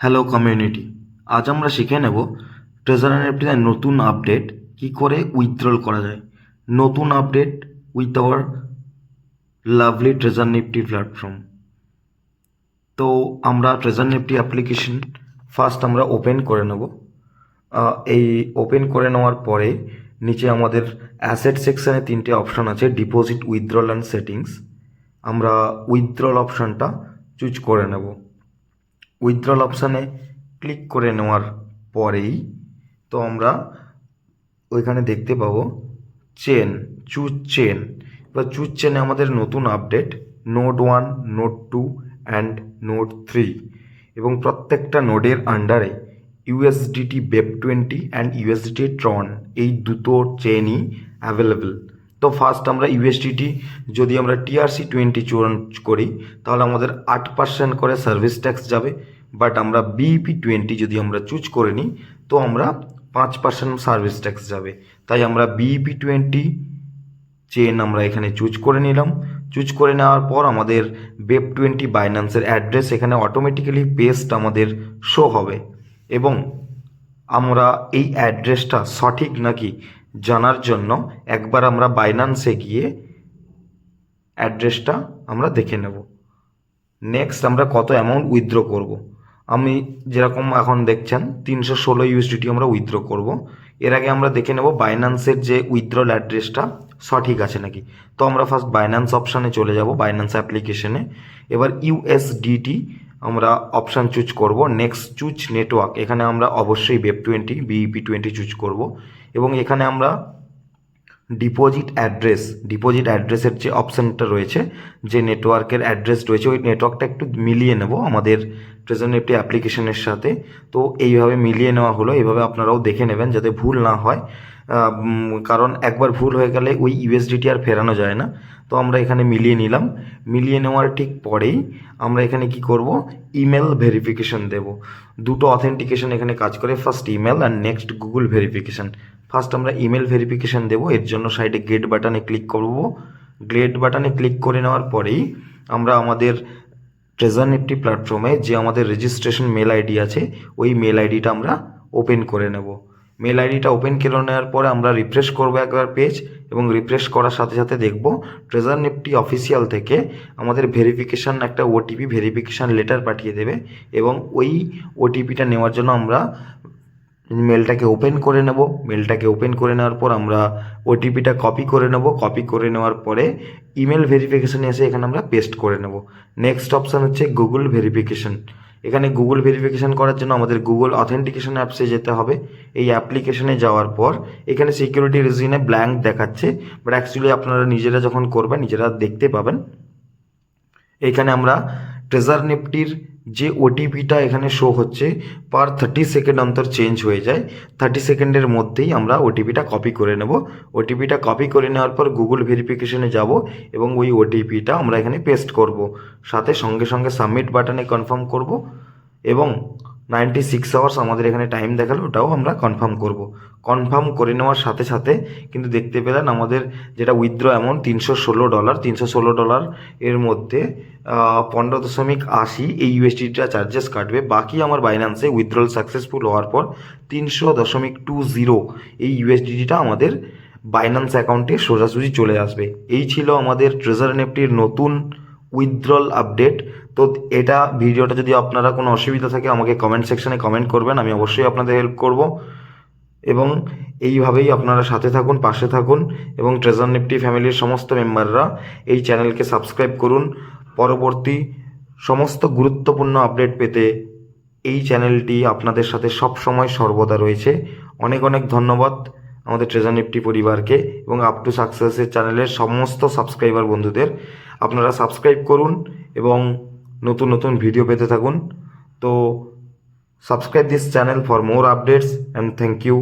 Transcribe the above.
Hello community আজ আমরা শিখে নেব ট্রেজার এনএফটিতে নতুন আপডেট কি করে উইথড্রল করা যায়। নতুন update with our lovely Treasure Nifty platform তো আমরা ট্রেজার নিফটি অ্যাপ্লিকেশন ফার্স্ট আমরা ওপেন করে নেব। এই ওপেন করে নেওয়ার পরে নিচে আমাদের অ্যাসেট সেকশানে তিনটে অপশান আছে ডিপোজিট উইথড্রল অ্যান্ড সেটিংস আমরা উইথড্রল অপশানটা চুজ করে নেব। উইথড্রল অপশানে ক্লিক করে নেওয়ার পরেই তো আমরা ওইখানে দেখতে পাবো চেন চুজ চেন এবার চুজ চেনে আমাদের নতুন update note one note two and note three এবং প্রত্যেকটা নোডের আন্ডারে USDT BEP twenty and USDT Tron এই দুটো চেনই অ্যাভেলেবেল তো ফার্স্ট আমরা ইউএসডিটি যদি আমরা টিআরসি টোয়েন্টি চুজ করি, তাহলে আমাদের আট পার্সেন্ট করে সার্ভিস ট্যাক্স যাবে। বাট আমরা বিইপি টোয়েন্টি যদি আমরা চুজ করে নিই, তো আমরা পাঁচ পার্সেন্ট সার্ভিস ট্যাক্স যাবে। তাই আমরা বিইপি টোয়েন্টি চেন আমরা এখানে চুজ করে নিলাম। চুজ করে নেওয়ার পর আমাদের বেব টোয়েন্টি বাইন্যান্সের অ্যাড্রেস এখানে অটোমেটিক্যালি পেস্ট আমাদের শো হবে। এবং আমরা এই অ্যাড্রেসটা সঠিক নাকি জানার জন্য একবার আমরা বাইনান্সে গিয়ে অ্যাড্রেসটা আমরা দেখে নেব। নেক্সট আমরা কত অ্যামাউন্ট উইথড্র করব। আমি যেরকম এখন দেখছেন, তিনশো ষোলো ইউএসডিটি আমরা উইথড্র করব। এর আগে আমরা দেখে নেব বাইন্যান্সের যে উইথড্রল অ্যাড্রেসটা সঠিক আছে নাকি। তো আমরা ফার্স্ট বাইন্যান্স অপশানে চলে যাব বাইন্যান্স অ্যাপ্লিকেশনে এবার ইউএসডিটি আমরা অপশান চুজ করব। নেক্সট চুজ নেটওয়ার্ক এখানে আমরা অবশ্যই BEP twenty BEP twenty choose করব। এবং এখানে আমরা ডিপোজিট অ্যাড্রেস ডিপোজিট অ্যাড্রেসের যে অপশানটা রয়েছে, যে নেটওয়ার্কের অ্যাড্রেস রয়েছে, ওই নেটওয়ার্কটা একটু মিলিয়ে নেব আমাদের ট্রেজার নিফটি অ্যাপ্লিকেশনের সাথে। তো এইভাবে মিলিয়ে নেওয়া হলো এইভাবে আপনারাও দেখে নেবেন যাতে ভুল না হয়। কারণ একবার ভুল হয়ে গেলে ওই ইউএসডিটি আর ফেরানো যায় না। তো আমরা এখানে মিলিয়ে নিলাম। মিলিয়ে নেওয়ার ঠিক পরেই আমরা এখানে কি করব? ইমেল ভেরিফিকেশন দেব। দুটো অথেন্টিকেশন এখানে কাজ করে ফার্স্ট ইমেল আর নেক্সট গুগল ভেরিফিকেশন ফার্স্ট আমরা ইমেল ভেরিফিকেশন দেব, এর জন্য সাইডে গেট বাটনে ক্লিক করব। গেট বাটনে ক্লিক করে নেওয়ার পরেই আমরা আমাদের ট্রেজার নিফটি প্ল্যাটফর্মে যে আমাদের রেজিস্ট্রেশন মেল আইডি আছে, ওই মেল আইডিটা আমরা ওপেন করে নেব। মেল আইডিটা ওপেন করে নেওয়ার পরে আমরা রিফ্রেশ করব একবার পেজ এবং রিফ্রেশ করার সাথে সাথে দেখব ট্রেজার নিফটি অফিসিয়াল থেকে আমাদের ভেরিফিকেশান একটা ওটিপি ভেরিফিকেশান লেটার পাঠিয়ে দেবে এবং ওই ওটিপিটা নেওয়ার জন্য আমরা মেলটাকে ওপেন করে নেব। মেলটাকে ওপেন করে নেওয়ার পর আমরা ওটিপিটা কপি করে নেব। কপি করে নেওয়ার পরে ইমেল ভেরিফিকেশানে এসে এখানে আমরা পেস্ট করে নেব। নেক্সট অপশান হচ্ছে গুগল ভেরিফিকেশন এখানে গুগল ভেরিফিকেশন করার জন্য আমাদের গুগল অথেন্টিকেশন অ্যাপসে যেতে হবে। এই অ্যাপ্লিকেশনে যাওয়ার পর এখানে সিকিউরিটি রিজনে ব্ল্যাঙ্ক দেখাচ্ছে। বাট অ্যাকচুয়ালি আপনারা নিজেরা যখন করবেন, নিজেরা দেখতে পাবেন। এখানে আমরা ট্রেজার নিফটির যে ওটিপিটা এখানে শো হচ্ছে পার থার্টি সেকেন্ড অন্তর চেঞ্জ হয়ে যায়। থার্টি সেকেন্ডের মধ্যেই আমরা ওটিপিটা কপি করে নেব। ওটিপিটা কপি করে নেওয়ার পর গুগল ভেরিফিকেশনে যাব এবং ওই ওটিপিটা আমরা এখানে পেস্ট করব। সাথে সঙ্গে সঙ্গে সাবমিট বাটনে কনফার্ম করব এবং নাইনটি সিক্স আওয়ার্স আমাদের এখানে টাইম দেখাল, ওটাও আমরা কনফার্ম করব। কনফার্ম করে নেওয়ার সাথে সাথে কিন্তু দেখতে পেলেন আমাদের যেটা উইথড্র অ্যামাউন্ট তিনশো ষোলো ডলার তিনশো ষোলো ডলার এর মধ্যে পনেরো দশমিক আশি এই ইউএসডিটা চার্জেস কাটবে। বাকি আমার বাইন্যান্সে উইথড্রল সাকসেসফুল হওয়ার পর তিনশো দশমিক টু জিরো এই ইউএসডিটা আমাদের বাইন্যান্স অ্যাকাউন্টে সোজাসুজি চলে আসবে। এই ছিল আমাদের ট্রেজার নেফটির নতুন উইথড্রল আপডেট তো এটা ভিডিওটা যদি আপনারা কোনো অসুবিধা থাকে আমাকে কমেন্ট সেকশানে কমেন্ট করবেন, আমি অবশ্যই আপনাদের হেল্প করব। এবং এইভাবেই আপনারা সাথে থাকুন, পাশে থাকুন এবং ট্রেজার নিফটি ফ্যামিলির সমস্ত মেম্বাররা এই চ্যানেলকে সাবস্ক্রাইব করুন। পরবর্তী সমস্ত গুরুত্বপূর্ণ আপডেট পেতে এই চ্যানেলটি আপনাদের সাথে সব সময় সর্বদা রয়েছে। অনেক অনেক ধন্যবাদ আমাদের ট্রেজার নিফটি পরিবারকে এবং আপ টু সাকসেসের চ্যানেলের সমস্ত সাবস্ক্রাইবার বন্ধুদের। আপনারা সাবস্ক্রাইব করুন এবং নতুন নতুন ভিডিও পেতে থাকুন। তো subscribe this channel for more updates and thank you